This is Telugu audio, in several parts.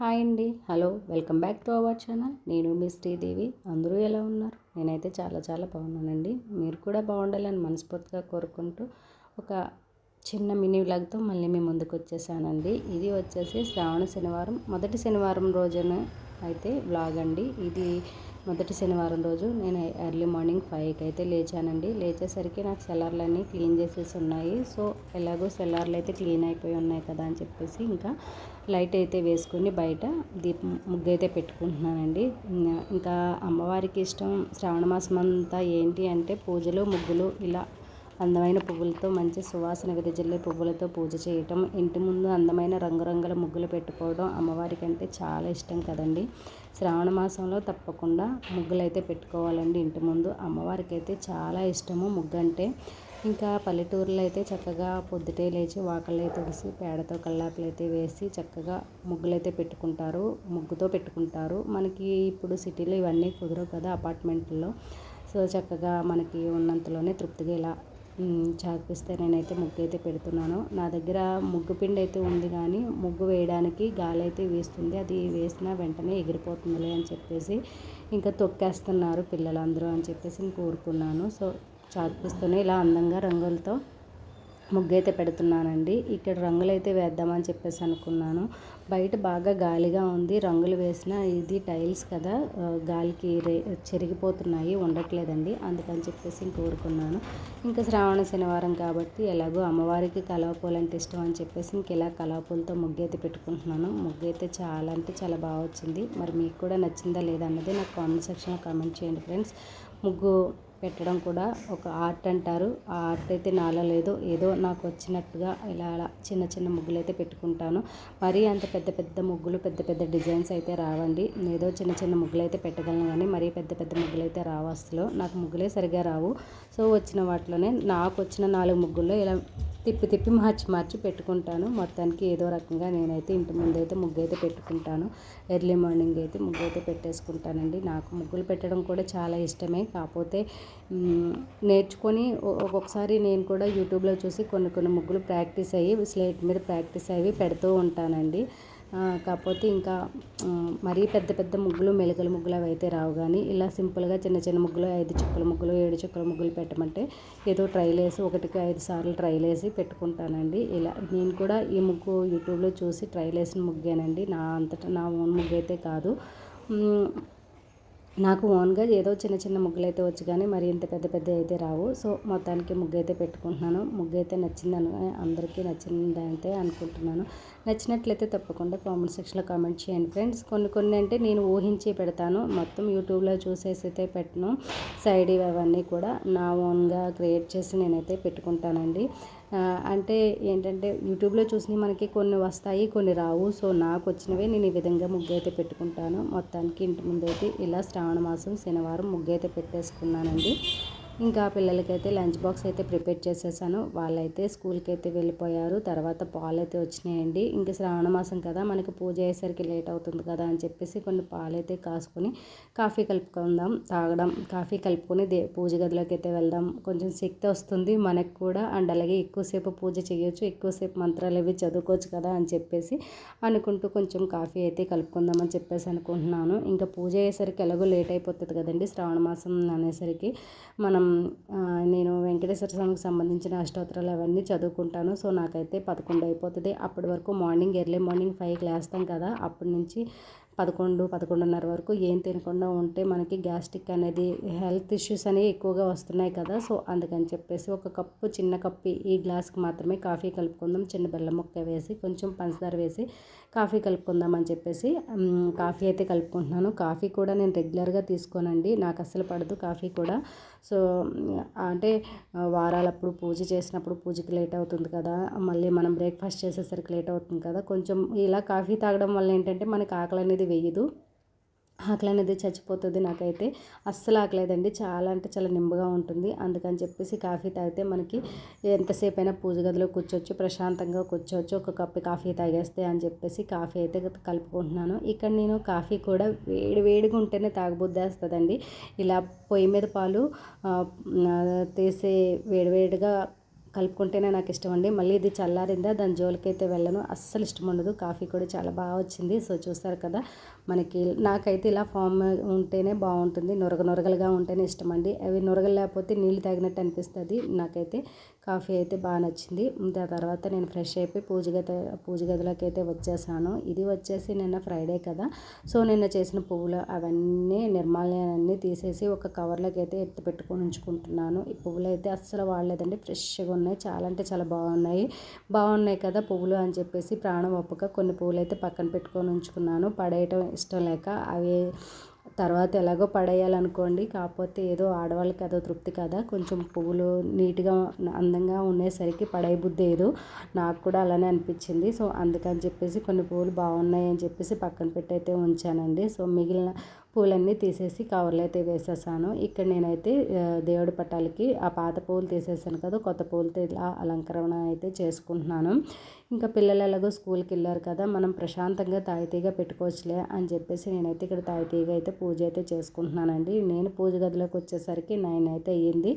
హాయ్ అండి. Hello welcome back to our channel. నేను మీ శ్రీదేవి. అందరూ ఎలా ఉన్నారు? నేనైతే చాలా చాలా బాగున్నానండి. మీరు కూడా బాగుండాలని మనస్ఫూర్తిగా కోరుకుంటూ ఒక చిన్న మినీ వ్లాగ్తో మళ్ళీ మేము ముందుకు వచ్చేసానండి. ఇది వచ్చేసి శ్రావణ శనివారం. మొదటి శనివారం రోజున అయితే వ్లాగ్ అండి. ఇది మొదటి శనివారం రోజు నేను ఎర్లీ మార్నింగ్ ఫైవ్కి అయితే లేచానండి. లేచేసరికి నాకు సెల్లార్లన్నీ క్లీన్ చేసేసి ఉన్నాయి. సో ఎలాగో సెల్లార్లు అయితే క్లీన్ అయిపోయి ఉన్నాయి కదా అని చెప్పేసి ఇంకా లైట్ అయితే వేసుకుని బయట దీపం ముగ్గు అయితే పెట్టుకుంటున్నానండి. ఇంకా అమ్మవారికి ఇష్టం శ్రావణ మాసం అంతా ఏంటి అంటే పూజలు ముగ్గులు ఇలా అందమైన పువ్వులతో మంచి సువాసన విదజిల్లే పువ్వులతో పూజ చేయటం ఇంటి ముందు అందమైన రంగురంగుల ముగ్గులు పెట్టుకోవడం అమ్మవారికి అంటే చాలా ఇష్టం కదండి. శ్రావణ మాసంలో తప్పకుండా ముగ్గులు అయితే పెట్టుకోవాలండి ఇంటి ముందు. అమ్మవారికి అయితే చాలా ఇష్టము ముగ్గు అంటే ఇంకా పల్లెటూరులో అయితే చక్కగా పొద్దుటే లేచి వాకళ్ళు అయితే తుడిసి పేడతో కల్లాపులు అయితే వేసి చక్కగా ముగ్గులు అయితే పెట్టుకుంటారు ముగ్గుతో పెట్టుకుంటారు. మనకి ఇప్పుడు సిటీలో ఇవన్నీ కుదరవు కదా అపార్ట్మెంట్లో సో చక్కగా మనకి ఉన్నంతలోనే తృప్తిగా ఇలా చాకిస్తే నేనైతే ముగ్గు అయితే పెడుతున్నాను. నా దగ్గర ముగ్గు పిండి అయితే ఉంది కానీ ముగ్గు వేయడానికి గాలి అయితే వేస్తుంది. అది వేసిన వెంటనే ఎగిరిపోతుందిలే అని చెప్పేసి ఇంకా తొక్కేస్తున్నారు పిల్లలందరూ అని చెప్పేసి కోరుకున్నాను. సో చాకిస్తూనే ఇలా అందంగా రంగులతో ముగ్గు అయితే పెడుతున్నానండి. ఇక్కడ రంగులు అయితే వేద్దామని చెప్పేసి అనుకున్నాను. బయట బాగా గాలిగా ఉంది. రంగులు వేసిన ఇది టైల్స్ కదా. గాలికి రే చెరిగిపోతున్నాయి. ఉండట్లేదండి. అందుకని చెప్పేసి కోరుకున్నాను ఇంకా శ్రావణ శనివారం కాబట్టి ఎలాగో అమ్మవారికి కలవపూలు అంటే ఇష్టం అని చెప్పేసి ఇంక ఇలా కలవపూలతో ముగ్గు అయితే పెట్టుకుంటున్నాను. ముగ్గు అయితే చాలా అంటే చాలా బాగా వచ్చింది. మరి మీకు కూడా నచ్చిందా లేదా అన్నది నాకు కామెంట్ సెక్షన్లో కామెంట్ చేయండి ఫ్రెండ్స్. ముగ్గు పెట్టడం కూడా ఒక ఆర్ట్ అంటారు. ఆ ఆర్ట్ అయితే నాలో లేదు ఏదో నాకు వచ్చినట్టుగా ఇలా అలా చిన్న చిన్న ముగ్గులు అయితే పెట్టుకుంటాను. మరీ అంత పెద్ద పెద్ద ముగ్గులు పెద్ద పెద్ద డిజైన్స్ అయితే రావండి. ఏదో చిన్న చిన్న ముగ్గులు అయితే పెట్టగలను కానీ మరీ పెద్ద పెద్ద ముగ్గులు అయితే రావు అసలు నాకు ముగ్గులే సరిగా రావు. సో వచ్చిన వాటిలోనే నాకు వచ్చిన నాలుగు ముగ్గుల్లో ఇలా తిప్పి తిప్పి మార్చి మార్చి పెట్టుకుంటాను. మొత్తానికి ఏదో రకంగా నేనైతే ఇంటి ముందైతే ముగ్గు అయితే పెట్టుకుంటాను. ఎర్లీ మార్నింగ్ అయితే ముగ్గు అయితే పెట్టేసుకుంటానండి. నాకు ముగ్గులు పెట్టడం కూడా చాలా ఇష్టమే. కాకపోతే నేర్చుకొని ఒక్కొక్కసారి నేను కూడా యూట్యూబ్లో చూసి కొన్ని కొన్ని ముగ్గులు ప్రాక్టీస్ అయ్యి స్లేట్ మీద ప్రాక్టీస్ అయ్యి పెడుతూ ఉంటానండి. కాకపోతే ఇంకా మరీ పెద్ద పెద్ద ముగ్గులు మెలికల ముగ్గులు అవి అయితే రావు. కానీ ఇలా సింపుల్గా చిన్న చిన్న ముగ్గులు ఐదు చుక్కల ముగ్గులు ఏడు చుక్కల ముగ్గులు పెట్టమంటే ఏదో ట్రైల్ వేసి ఒకటికి ఐదు సార్లు ట్రైల్ వేసి పెట్టుకుంటానండి. ఇలా నేను కూడా ఈ ముగ్గు యూట్యూబ్లో చూసి ట్రైల్ వేసిన ముగ్గేనండి. నా అంతటా నా ఓన్ ముగ్గు అయితే కాదు నాకు ఓన్గా ఏదో చిన్న చిన్న ముగ్గులు అయితే వచ్చు కానీ మరి ఇంత పెద్ద పెద్ద అయితే రావు. సో మొత్తానికి ముగ్గు అయితే పెట్టుకుంటున్నాను. ముగ్గు అయితే నచ్చిందని అందరికీ నచ్చింది అయితే అనుకుంటున్నాను. నచ్చినట్లయితే తప్పకుండా కామెంట్ సెక్షన్లో కామెంట్ చేయండి ఫ్రెండ్స్. కొన్ని కొన్ని అంటే నేను ఊహించి పెడతాను. మొత్తం యూట్యూబ్లో చూసేసి అయితే పెట్టను. సైడ్ అవన్నీ కూడా నా ఓన్గా క్రియేట్ చేసి నేనైతే పెట్టుకుంటానండి. అంటే ఏంటంటే యూట్యూబ్లో చూసి మనకి కొన్ని వస్తాయి కొన్ని రావు. సో నాకు వచ్చినవే నేను ఈ విధంగా ముగ్గు అయితే పెట్టుకుంటాను. మొత్తానికి ఇంటి ముందైతే ఇలా శ్రావణ మాసం శనివారం ముగ్గు అయితే పెట్టేసుకున్నానండి. ఇంకా పిల్లలకైతే లంచ్ బాక్స్ అయితే ప్రిపేర్ చేసేసాను. వాళ్ళైతే స్కూల్కి అయితే వెళ్ళిపోయారు. తర్వాత పాలు అయితే వచ్చినాయండి. ఇంకా శ్రావణ మాసం కదా మనకి పూజ అయ్యేసరికి లేట్ అవుతుంది కదా అని చెప్పేసి కొన్ని పాలు అయితే కాసుకొని కాఫీ కలుపుకుందాం తాగడం కాఫీ కలుపుకొని దే పూజ గదిలోకి అయితే వెళ్దాం. కొంచెం శక్తి వస్తుంది మనకు కూడా. అండ్ అలాగే ఎక్కువసేపు పూజ చేయొచ్చు ఎక్కువసేపు మంత్రాలు అవి చదువుకోవచ్చు కదా అని చెప్పేసి అనుకుంటూ కొంచెం కాఫీ అయితే కలుపుకుందామని చెప్పేసి అనుకుంటున్నాను. ఇంకా పూజ అయ్యేసరికి ఎలాగో లేట్ అయిపోతుంది కదండి శ్రావణ మాసం అనేసరికి. మనం నేను వెంకటేశ్వర స్వామికి సంబంధించిన అష్టోత్తరాలు అవన్నీ చదువుకుంటాను. సో నాకైతే పదకొండు అయిపోతుంది. అప్పటి వరకు మార్నింగ్ ఎర్లీ మార్నింగ్ ఫైవ్కి లేస్తాం కదా. అప్పటి నుంచి పదకొండు పదకొండున్నర వరకు ఏం తినకుండా ఉంటే మనకి గ్యాస్ట్రిక్ అనేది హెల్త్ ఇష్యూస్ అనేవి ఎక్కువగా వస్తున్నాయి కదా. సో అందుకని చెప్పేసి ఒక కప్పు చిన్న కప్పు ఈ గ్లాస్కి మాత్రమే కాఫీ కలుపుకుందాం. చిన్న బెల్లం ముక్క వేసి కొంచెం పంచదార వేసి కాఫీ కలుపుకుందాం అని చెప్పేసి కాఫీ అయితే కలుపుకుంటున్నాను. కాఫీ కూడా నేను రెగ్యులర్గా తీసుకోనండి. నాకు అస్సలు పడదు కాఫీ కూడా. సో అంటే వారాలప్పుడు పూజ చేసినప్పుడు పూజకి లేట్ అవుతుంది కదా మళ్ళీ మనం బ్రేక్ఫాస్ట్ చేసేసరికి లేట్ అవుతుంది కదా కొంచెం ఇలా కాఫీ తాగడం వల్ల ఏంటంటే మనకి ఆకలి అనేది వేయదు. ఆకలి అనేది చచ్చిపోతుంది నాకైతే. అస్సలు ఆకలేదండి. చాలా అంటే చాలా నింబగా ఉంటుంది. అందుకని చెప్పేసి కాఫీ తాగితే మనకి ఎంతసేపు అయినా పూజ గదిలో కూర్చోవచ్చు ప్రశాంతంగా కూర్చోవచ్చు. ఒక కప్పు కాఫీ తాగేస్తే అని చెప్పేసి కాఫీ అయితే కలుపుకుంటున్నాను. ఇక్కడ నేను కాఫీ కూడా వేడి వేడిగా ఉంటేనే తాగబుద్దేస్తుందండి ఇలా పొయ్యి మీద పాలు తీసే వేడివేడిగా కలుపుకుంటేనే నాకు ఇష్టం అండి మళ్ళీ ఇది చల్లారిందా దాని జోలికైతే వెళ్ళను. అస్సలు ఇష్టం ఉండదు. కాఫీ కూడా చాలా బాగా వచ్చింది. సో చూస్తారు కదా మనకి నాకైతే ఇలా ఫామ్ ఉంటేనే బాగుంటుంది. నొరగ నొరగలుగా ఉంటేనే ఇష్టం అండి అవి నొరగలు లేకపోతే నీళ్ళు తాగినట్టు అనిపిస్తుంది నాకైతే. కాఫీ అయితే బాగా నచ్చింది. దాని తర్వాత నేను ఫ్రెష్ అయిపోయి పూజ గది పూజ గదిలోకి అయితే వచ్చేసాను. ఇది వచ్చేసి నిన్న ఫ్రైడే కదా. సో నిన్న చేసిన పువ్వులు అవన్నీ నిర్మాల్యాలన్నీ తీసేసి ఒక కవర్లోకి అయితే ఎత్తి పెట్టుకొని ఉంచుకుంటున్నాను. ఈ పువ్వులు అయితే అస్సలు వాడలేదండి. ఫ్రెష్గా ఉన్నాయి. చాలా అంటే చాలా బాగున్నాయి. బాగున్నాయి కదా పువ్వులు అని చెప్పేసి ప్రాణం ఒప్పక కొన్ని పువ్వులు అయితే పక్కన పెట్టుకొని ఉంచుకున్నాను. పడేయటం ఇష్టం లేక అవి తర్వాత ఎలాగో పడేయాలనుకోండి కాకపోతే ఏదో ఆడవాళ్ళకి అదో తృప్తి కదా కొంచెం పువ్వులు నీట్గా అందంగా ఉండేసరికి పడే బుద్ధి ఏదో నాకు కూడా అలానే అనిపించింది. సో అందుకని చెప్పేసి కొన్ని పువ్వులు బాగున్నాయి అని చెప్పేసి పక్కన పెట్టి అయితే ఉంచానండి. సో మిగిలిన పూలన్నీ తీసేసి కవర్లో అయితే వేసేసాను. ఇక్కడ నేనైతే దేవుడి పట్టాలకి ఆ పాత పూలు తీసేసాను కదా కొత్త పూలతో ఇలా అలంకరణ అయితే చేసుకుంటున్నాను. ఇంకా పిల్లలు ఎలాగో స్కూల్కి వెళ్ళారు కదా మనం ప్రశాంతంగా తాయితీగా పెట్టుకోవచ్చులే అని చెప్పేసి నేనైతే ఇక్కడ తాయితీగా అయితే పూజ అయితే చేసుకుంటున్నానండి. నేను పూజ గదిలోకి వచ్చేసరికి నైన్ అయితే అయ్యింది.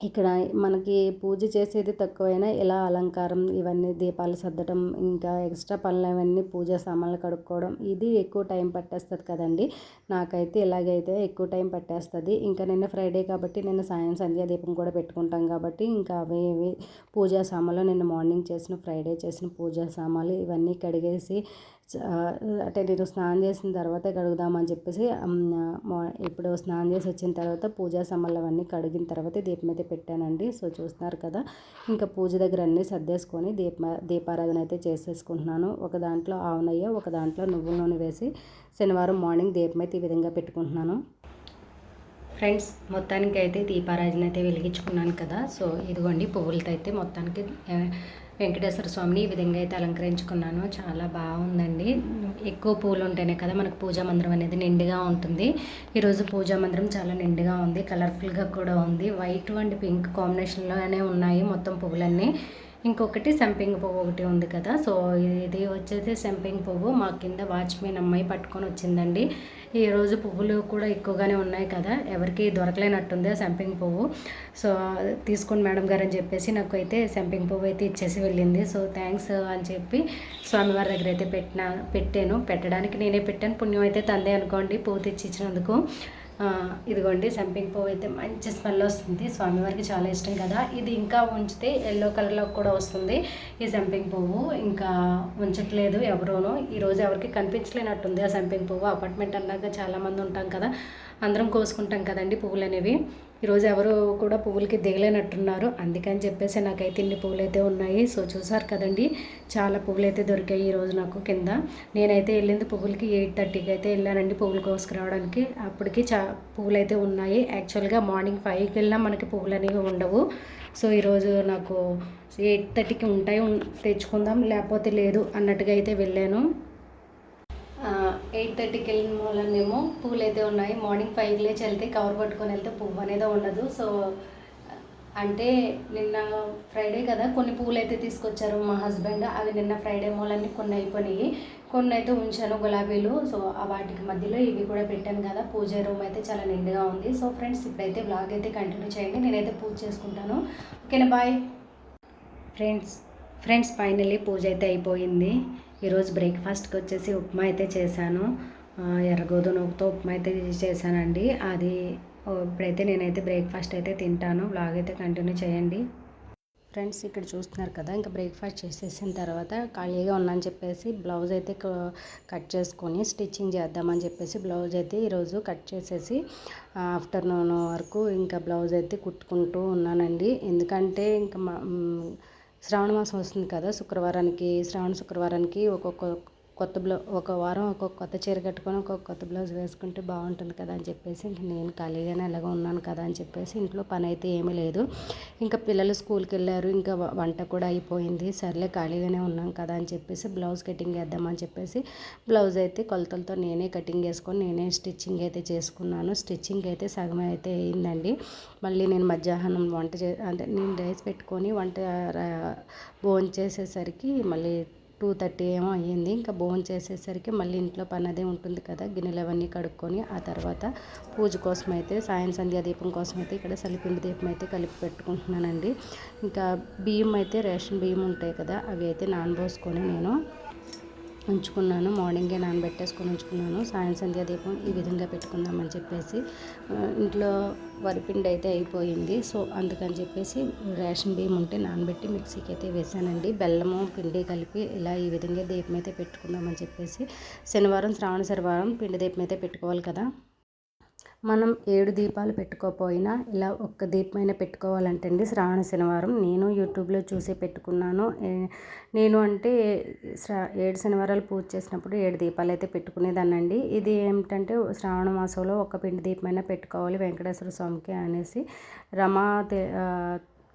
ఇక్కడ మనకి పూజ చేసేది తక్కువైనా ఇలా అలంకారం ఇవన్నీ దీపాలు సర్దడం ఇంకా ఎక్స్ట్రా పనులు అవన్నీ పూజ సామాన్లు కడుక్కోవడం ఇది ఎక్కువ టైం పట్టేస్తుంది కదండి. నాకైతే ఇలాగైతే ఎక్కువ టైం పట్టేస్తుంది. ఇంకా నిన్న ఫ్రైడే కాబట్టి నిన్న సాయం సంధ్యా దీపం కూడా పెట్టుకుంటాం కాబట్టి ఇంకా అవి ఇవి పూజా సామాన్లు నిన్న మార్నింగ్ చేసిన ఫ్రైడే చేసిన పూజా సామాన్లు ఇవన్నీ కడిగేసి అంటే నేను స్నానం చేసిన తర్వాత కడుగుదామని చెప్పేసి ఇప్పుడు స్నానం చేసి వచ్చిన తర్వాత పూజా సామాన్లు అవన్నీ కడిగిన తర్వాత దీపం అయితే పెట్టానండి. సో చూస్తున్నారు కదా ఇంకా పూజ దగ్గర అన్నీ సర్దేసుకొని దీప దీపారాధన అయితే చేసేసుకుంటున్నాను. ఒక దాంట్లో ఆవునయ్య ఒక దాంట్లో నువ్వుల నూనె వేసి శనివారం మార్నింగ్ దీపం అయితే ఈ విధంగా పెట్టుకుంటున్నాను. ఫ్రెండ్స్ మొత్తానికి అయితే దీపారాజన అయితే వెలిగించుకున్నాను కదా. సో ఇదిగోండి పువ్వులతో అయితే మొత్తానికి వెంకటేశ్వర స్వామిని ఈ విధంగా అయితే అలంకరించుకున్నాను. చాలా బాగుందండి. ఎక్కువ పూలు ఉంటేనే కదా మనకు పూజా మందిరం అనేది నిండుగా ఉంటుంది. ఈరోజు పూజా మందిరం చాలా నిండుగా ఉంది. కలర్ఫుల్గా కూడా ఉంది. వైట్ అండ్ పింక్ కాంబినేషన్లోనే ఉన్నాయి మొత్తం పువ్వులన్నీ. ఇంకొకటి సంపింగ్ పువ్వు ఒకటి ఉంది కదా. సో ఇది వచ్చేసి సంపింగ్ పువ్వు. మా కింద వాచ్మెన్ అమ్మాయి పట్టుకొని వచ్చిందండి. ఈరోజు పువ్వులు కూడా ఎక్కువగానే ఉన్నాయి కదా. ఎవరికి దొరకలేనట్టుంది ఆ సంపింగ్ పువ్వు. సో తీసుకోండి మేడం గారు అని చెప్పేసి నాకు అయితే సంపింగ్ పువ్వు అయితే ఇచ్చేసి వెళ్ళింది. సో థ్యాంక్స్ అని చెప్పి స్వామివారి దగ్గర అయితే పెట్టిన పెట్టాను. పెట్టడానికి నేనే పెట్టాను. పుణ్యం అయితే తందే అనుకోండి. పువ్వు తెచ్చి ఇచ్చినందుకు. ఇదిగోండి సంపింగ్ పువ్వు అయితే మంచి స్మెల్ వస్తుంది. స్వామివారికి చాలా ఇష్టం కదా. ఇది ఇంకా ఉంచితే ఎల్లో కలర్లో కూడా వస్తుంది ఈ సంపింగ్ పువ్వు. ఇంకా ఉంచట్లేదు ఎవరూను. ఈరోజు ఎవరికి కనిపించలేనట్టుంది ఆ సంపింగ్ పువ్వు. అపార్ట్మెంట్ అన్నాక చాలామంది ఉంటాం కదా. అందరం కోసుకుంటాం కదండి పువ్వులు అనేవి ఈరోజు ఎవరు కూడా పువ్వులకి దిగలేనట్టున్నారు. అందుకని చెప్పేసి నాకైతే ఇన్ని పువ్వులు అయితే ఉన్నాయి. సో చూసారు కదండి చాలా పువ్వులు అయితే దొరికాయి ఈరోజు నాకు కింద. నేనైతే వెళ్ళింది పువ్వులకి ఎయిట్ థర్టీకి అయితే వెళ్ళానండి పువ్వులు కోసుకురావడానికి అప్పటికి చా పువ్వులు అయితే ఉన్నాయి. యాక్చువల్గా మార్నింగ్ ఫైవ్కి వెళ్ళినా మనకి పువ్వులు అనేవి ఉండవు. సో ఈరోజు నాకు ఎయిట్ థర్టీకి ఉంటాయి తెచ్చుకుందాం లేకపోతే లేదు అన్నట్టుగా అయితే వెళ్ళాను. ఎయిట్ థర్టీకి వెళ్ళిన వాళ్ళనేమో పూలు అయితే ఉన్నాయి. మార్నింగ్ ఫైవ్ లేచి వెళ్తే కవర్ పట్టుకొని వెళ్తే పువ్వు అనేది ఉండదు. సో అంటే నిన్న ఫ్రైడే కదా కొన్ని పూలు అయితే తీసుకొచ్చారు మా హస్బెండ్. అవి నిన్న ఫ్రైడే మూలన్నీ కొన్ని అయిపోయినాయి. కొన్ని అయితే ఉంచాను గులాబీలు. సో వాటికి మధ్యలో ఇవి కూడా పెట్టాను కదా. పూజ రూమ్ అయితే చాలా నిండుగా ఉంది. సో ఫ్రెండ్స్ ఇప్పుడైతే బ్లాగ్ అయితే కంటిన్యూ చేయండి. నేనైతే పూజ చేసుకుంటాను. ఓకేనా bye. Friends friends finally puja అయితే అయిపోయింది. ఈరోజు బ్రేక్ఫాస్ట్కి వచ్చేసి ఉప్మా అయితే చేశాను. ఎర్రగోధుమతో ఉప్మా అయితే చేశానండి. అది ఇప్పుడైతే నేనైతే బ్రేక్ఫాస్ట్ అయితే తింటాను. బ్లాగ్ అయితే కంటిన్యూ చేయండి. ఫ్రెండ్స్ ఇక్కడ చూస్తున్నారు కదా ఇంకా బ్రేక్ఫాస్ట్ చేసేసిన తర్వాత ఖాళీగా ఉన్నాను చెప్పేసి బ్లౌజ్ అయితే కట్ చేసుకొని స్టిచ్చింగ్ చేద్దామని చెప్పేసి బ్లౌజ్ అయితే ఈరోజు కట్ చేసేసి ఆఫ్టర్నూన్ వరకు ఇంకా బ్లౌజ్ అయితే కుట్టుకుంటూ ఉన్నానండి. ఎందుకంటే ఇంకా శ్రావణ మాసం వస్తుంది కదా శుక్రవారానికి శ్రావణ శుక్రవారానికి ఒక్కొక్క కొత్త బ్లౌ ఒక వారం ఒక్కొక్క కొత్త చీర కట్టుకొని ఒక్కొక్క కొత్త బ్లౌజ్ వేసుకుంటే బాగుంటుంది కదా అని చెప్పేసి నేను ఖాళీగానే ఎలాగో ఉన్నాను కదా అని చెప్పేసి ఇంట్లో పని అయితే ఏమీ లేదు. ఇంకా పిల్లలు స్కూల్కి వెళ్ళారు ఇంకా వంట కూడా అయిపోయింది. సర్లే ఖాళీగానే ఉన్నాం కదా అని చెప్పేసి బ్లౌజ్ కటింగ్ వేద్దామని చెప్పేసి బ్లౌజ్ అయితే కొలతలతో నేనే కటింగ్ వేసుకొని నేనే స్టిచ్చింగ్ అయితే చేసుకున్నాను. స్టిచ్చింగ్ అయితే సగం అయితే అయిందండి. మళ్ళీ నేను మధ్యాహ్నం వంట చే అంటే నేను రైస్ పెట్టుకొని వంట భోజనం చేసేసరికి మళ్ళీ టూ థర్టీ ఏమో అయ్యింది. ఇంకా భోజనం చేసేసరికి మళ్ళీ ఇంట్లో పని అదే ఉంటుంది కదా గిన్నెలు అవన్నీ కడుక్కొని ఆ తర్వాత పూజ కోసం అయితే సాయం సంధ్యా దీపం కోసం అయితే ఇక్కడ సలిపిండి దీపం అయితే కలిపి పెట్టుకుంటున్నానండి. ఇంకా బియ్యం అయితే రేషన్ బియ్యం ఉంటాయి కదా అవి అయితే నానబోసుకొని నేను ఉంచుకున్నాను. మార్నింగే నానబెట్టేసుకొని ఉంచుకున్నాను. సాయం సంధ్యా దీపం ఈ విధంగా పెట్టుకుందామని చెప్పేసి ఇంట్లో వరిపిండి అయితే అయిపోయింది. సో అందుకని చెప్పేసి రేషన్ బియ్యం ఉంటే నానబెట్టి మిక్సీకి అయితే వేసానండి. బెల్లము పిండి కలిపి ఇలా ఈ విధంగా దీపం అయితే పెట్టుకుందామని చెప్పేసి శనివారం శ్రావణ శనివారం పిండి దీపం అయితే పెట్టుకోవాలి కదా. మనం ఏడు దీపాలు పెట్టుకోపోయినా ఇలా ఒక్క దీపమైన పెట్టుకోవాలంటే అండి శ్రావణ శనివారం. నేను యూట్యూబ్లో చూసి పెట్టుకున్నాను. నేను అంటే శ్రా ఏడు శనివారాలు పూజ చేసినప్పుడు ఏడు దీపాలు అయితే పెట్టుకునేదానండి ఇది ఏమిటంటే శ్రావణ మాసంలో ఒక పిండి దీపమైనా పెట్టుకోవాలి వెంకటేశ్వర స్వామికి అనేసి రమా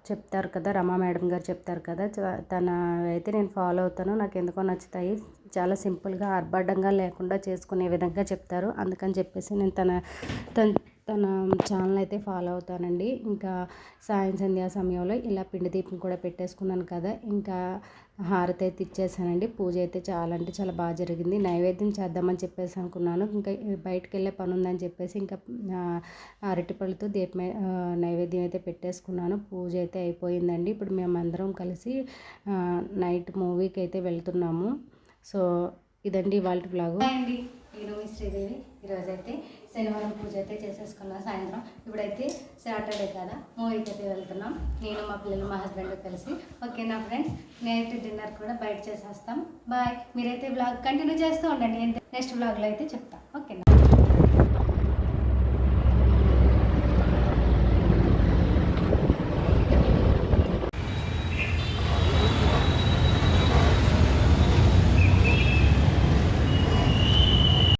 చెప్తారు కదా రమా మేడం గారు చెప్తారు కదా చ- తన అయితే నేను ఫాలో అవుతాను నాకు ఎందుకో నచ్చుతాయి. చాలా సింపుల్గా ఆర్భాటంగా లేకుండా చేసుకునే విధంగా చెప్తారు. అందుకని చెప్పేసి నేను తన తన తన ఛానల్ అయితే ఫాలో అవుతానండి. ఇంకా సాయం సంధ్యా సమయంలో ఇలా పిండి దీపం కూడా పెట్టేసుకున్నాను కదా ఇంకా హారతి అయితే ఇచ్చేసానండి. పూజ అయితే చాలా అంటే చాలా బాగా జరిగింది. నైవేద్యం చేద్దామని చెప్పేసి అనుకున్నాను. ఇంకా బయటకు వెళ్ళే పని ఉందని చెప్పేసి ఇంకా అరటిపళ్ళతో దీపం నైవేద్యం అయితే పెట్టేసుకున్నాను. పూజ అయితే అయిపోయిందండి. ఇప్పుడు మేమందరం కలిసి నైట్ మూవీకి అయితే వెళ్తున్నాము. సో ఇదండి వాళ్ళ బ్లాగు అండి. నేను శ్రీదేవి. ఈరోజు అయితే శనివారం పూజ అయితే చేసేసుకున్నాను సాయంత్రం. ఇప్పుడైతే సాటర్డే కదా మూవీకి అయితే వెళ్తున్నాం. నేను మా పిల్లలు మా హస్బెండ్ కలిసి. ఓకే నా ఫ్రెండ్స్? నైట్ డిన్నర్ కూడా బయట చేసేస్తాం. బాయ్. మీరైతే బ్లాగ్ కంటిన్యూ చేస్తూ ఉండండి. నెక్స్ట్ బ్లాగ్లో అయితే చెప్తాం. ఓకేనా?